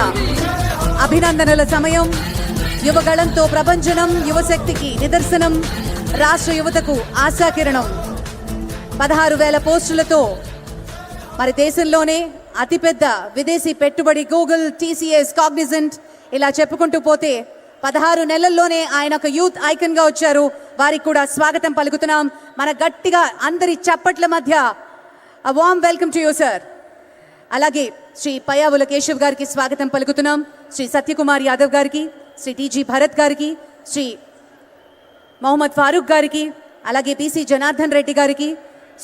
అందించిన అభినందనల సమయం. యువగళంతో ప్రభంజనం యువశక్తికి నిదర్శనం రాష్ట్ర యువతకు ఆశాకిరణం. పదహారు వేల పోస్టులతో మరి దేశంలోనే అతిపెద్ద విదేశీ పెట్టుబడి గూగుల్ టీసీఎస్ కాగ్నిజెంట్ ఇలా చెప్పుకుంటూ పోతే పదహారు నెలల్లోనే ఆయన ఒక యూత్ ఐకన్గా వచ్చారు. వారికి కూడా స్వాగతం పలుకుతున్నాం. మన గట్టిగా అందరి చప్పట్ల మధ్య warm welcome to you sir అలాగే శ్రీ పయావుల కేశవ్ గారికి స్వాగతం పలుకుతున్నాం. శ్రీ సత్యకుమార్ యాదవ్ గారికి శ్రీ టీజీ భరత్ గారికి శ్రీ మొహమ్మద్ ఫారూక్ గారికి అలాగే పిసి జనార్దన్ రెడ్డి గారికి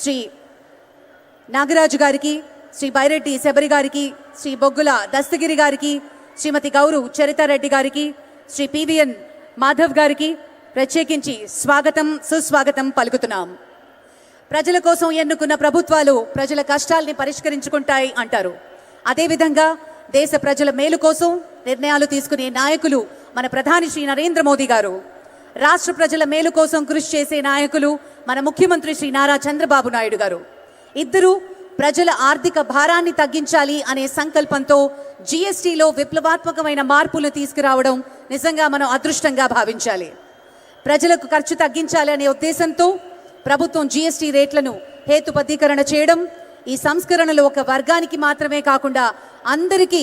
శ్రీ నాగరాజు గారికి శ్రీ బైరెడ్డి శబరి గారికి శ్రీ బొగ్గుల దస్తగిరి గారికి శ్రీమతి గౌరు చరితారెడ్డి గారికి శ్రీ పివిఎన్ మాధవ్ గారికి ప్రత్యేకించి స్వాగతం సుస్వాగతం పలుకుతున్నాం. ప్రజల కోసం ఎన్నుకున్న ప్రభుత్వాలు ప్రజల కష్టాల్ని పరిష్కరించుకుంటాయి అంటారు. అదేవిధంగా దేశ ప్రజల మేలు కోసం నిర్ణయాలు తీసుకునే నాయకులు మన ప్రధాని శ్రీ నరేంద్ర మోదీ గారు. రాష్ట్ర ప్రజల మేలు కోసం కృషి చేసే నాయకులు మన ముఖ్యమంత్రి శ్రీ నారా చంద్రబాబు నాయుడు గారు. ఇద్దరు ప్రజల ఆర్థిక భారాన్ని తగ్గించాలి అనే సంకల్పంతో జీఎస్టీలో విప్లవాత్మకమైన మార్పులు తీసుకురావడం నిజంగా మనం అదృష్టంగా భావించాలి. ప్రజలకు ఖర్చు తగ్గించాలి అనే ఉద్దేశంతో ప్రభుత్వం జీఎస్టీ రేట్లను హేతుబద్ధీకరణ చేయడం ఈ సంస్కరణలు ఒక వర్గానికి మాత్రమే కాకుండా అందరికీ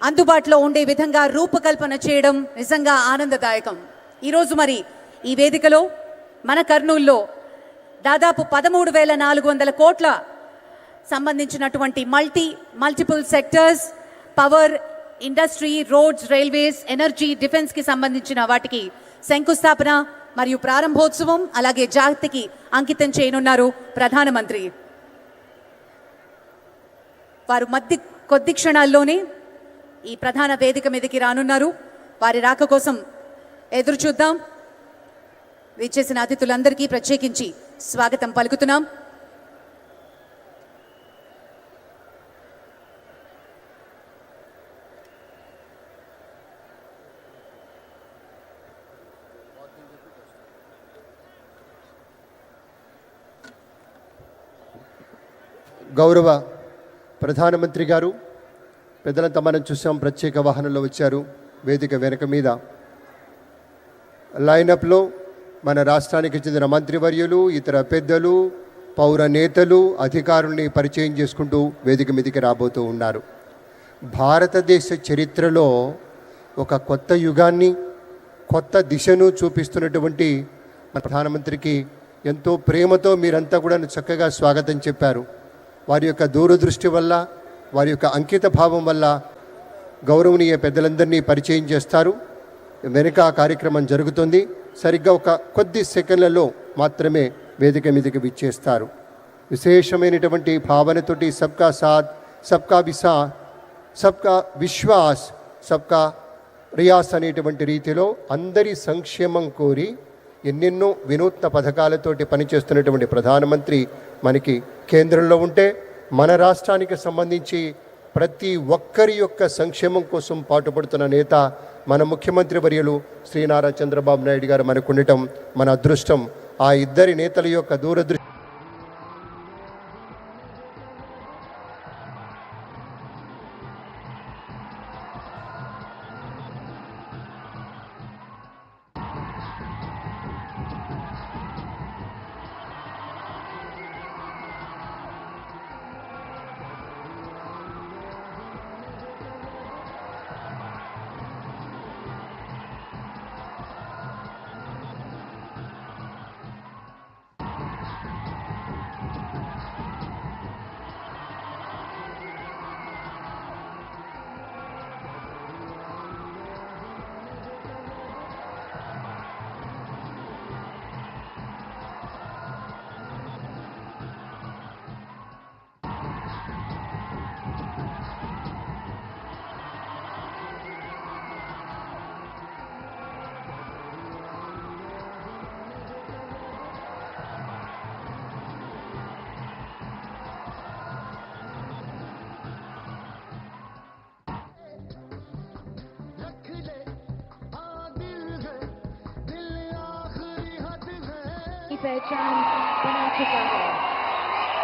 అందుబాటులో ఉండే విధంగా రూపకల్పన చేయడం నిజంగా ఆనందదాయకం. ఈరోజు మరి ఈ వేదికలో మన కర్నూల్లో దాదాపు పదమూడు వేల నాలుగు వందల కోట్ల సంబంధించినటువంటి multi multiple sectors power industry roads railways energy డిఫెన్స్కి సంబంధించిన వాటికి శంకుస్థాపన మరియు ప్రారంభోత్సవం అలాగే జాతికి అంకితం చేయనున్నారు ప్రధానమంత్రి. వారు మధ్య కొద్ది క్షణాల్లోనే ఈ ప్రధాన వేదిక మీదకి రానున్నారు. వారి రాక కోసం ఎదురు చూద్దాం విచ్చేసిన అతిథులందరికీ ప్రత్యేకించి స్వాగతం పలుకుతున్నాం. గౌరవ ప్రధానమంత్రి గారు పెద్దలంతా మనం చూసాం ప్రత్యేక వాహనంలో వచ్చారు వేదిక వెనక మీద. లైనప్లో మన రాష్ట్రానికి చెందిన మంత్రివర్యులు ఇతర పెద్దలు పౌర నేతలు అధికారుల్ని పరిచయం చేసుకుంటూ వేదిక మీదకి రాబోతూ ఉన్నారు. భారతదేశ చరిత్రలో ఒక కొత్త యుగాన్ని కొత్త దిశను చూపిస్తున్నటువంటి మన ప్రధానమంత్రికి ఎంతో ప్రేమతో మీరంతా కూడా చక్కగా స్వాగతం చెప్పారు. వారి యొక్క దూరదృష్టి వల్ల వారి యొక్క అంకిత భావం వల్ల గౌరవనీయ పెద్దలందరినీ పరిచయం చేస్తారు. వెనుక ఆ కార్యక్రమం జరుగుతుంది. సరిగ్గా ఒక కొద్ది సెకండ్లలో మాత్రమే వేదిక మీదకి విచ్చేస్తారు. విశేషమైనటువంటి భావనతోటి సబ్కా సాత్ సబ్కా విసా సబ్కా విశ్వాస్ సబ్కా రియాస్ అనేటువంటి రీతిలో అందరి సంక్షేమం కోరి ఎన్నెన్నో వినూత్న పథకాలతోటి పనిచేస్తున్నటువంటి ప్రధానమంత్రి మనకి కేంద్రంలో ఉంటే మన రాష్ట్రానికి సంబంధించి ప్రతి ఒక్కరి యొక్క సంక్షేమం కోసం పాటుపడుతున్న నేత మన ముఖ్యమంత్రి వర్యులు శ్రీ నారా చంద్రబాబు నాయుడు గారు మనకు ఉండటం మన అదృష్టం. ఆ ఇద్దరి నేతల యొక్క దూరదృష్టి की पहचान बना चुका है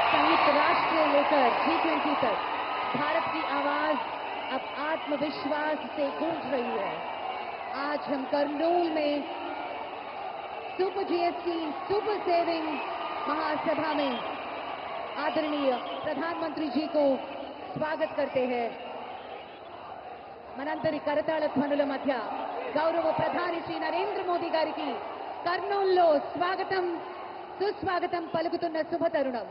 संयुक्त राष्ट्र से लेकर जी ट्वेंटी तक भारत की आवाज अब आत्मविश्वास से गूंज रही है आज हम करनूल में सुपर जीएसटी सुपर सेविंग महासभा में आदरणीय प्रधानमंत्री जी को स्वागत करते हैं మనందరి కరతాళ ధ్వనుల మధ్య గౌరవ ప్రధాని శ్రీ నరేంద్ర మోదీ గారికి కర్నూల్లో స్వాగతం సుస్వాగతం పలుకుతున్న శుభ తరుణం